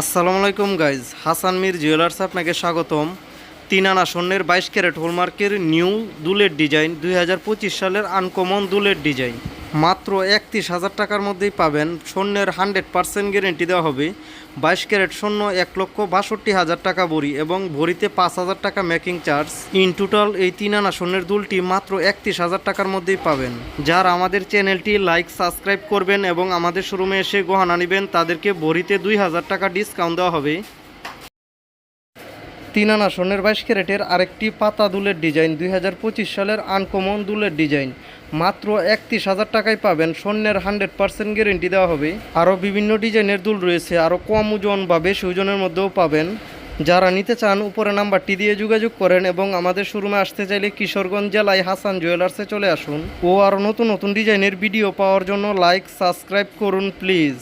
আসসালামু আলাইকুম guys Hasan Mir jewellers আপনাকে স্বাগতম। তিন আনা স্বর্ণের বাইশ ক্যারেট হোলমার্কের নিউ দুলের ডিজাইন দুই হাজার পঁচিশ সালের আনকমন দুলের ডিজাইন মাত্র একত্রিশ হাজার টাকার মধ্যেই পাবেন স্বর্ণের হান্ড্রেড পার্সেন্ট গ্যারেন্টি দেওয়া হবে। বাইশ ক্যারেট স্বর্ণ, এক লক্ষ বাষট্টি হাজার টাকা ভরি এবং ভরিতে পাঁচ হাজার টাকা মেকিং চার্জ। ইন টোটাল এই তিন আনা স্বর্ণের দুলটি মাত্র একত্রিশ হাজার টাকার মধ্যেই পাবেন। যারা আমাদের চ্যানেলটি লাইক, সাবস্ক্রাইব করবেন এবং আমাদের শোরুমে এসে গহনা নেবেন, তাদেরকে ভরিতে দুই হাজার টাকা ডিসকাউন্ট দেওয়া হবে। তিন আনা স্বর্ণের বাইশ ক্যারেটের আরেকটি পাতা দুলের ডিজাইন, দুই হাজার পঁচিশ সালের আনকমন দুলের ডিজাইন। মাত্র একত্রিশ হাজার টাকায় পাবেন স্বর্ণের হান্ড্রেড পার্সেন্ট গ্যারেন্টি দেওয়া হবে। আরও বিভিন্ন ডিজাইনের দুল রয়েছে, আরও কম ওজন বা বেশি ওজনের মধ্যেও পাবেন। যারা নিতে চান, উপরে নাম্বারটি দিয়ে যোগাযোগ করেন এবং আমাদের শোরুমে আসতে চাইলে কিশোরগঞ্জ জেলায় হাসান জুয়েলার্সে চলে আসুন। ও আরও নতুন নতুন ডিজাইনের ভিডিও পাওয়ার জন্য লাইক, সাবস্ক্রাইব করুন প্লিজ।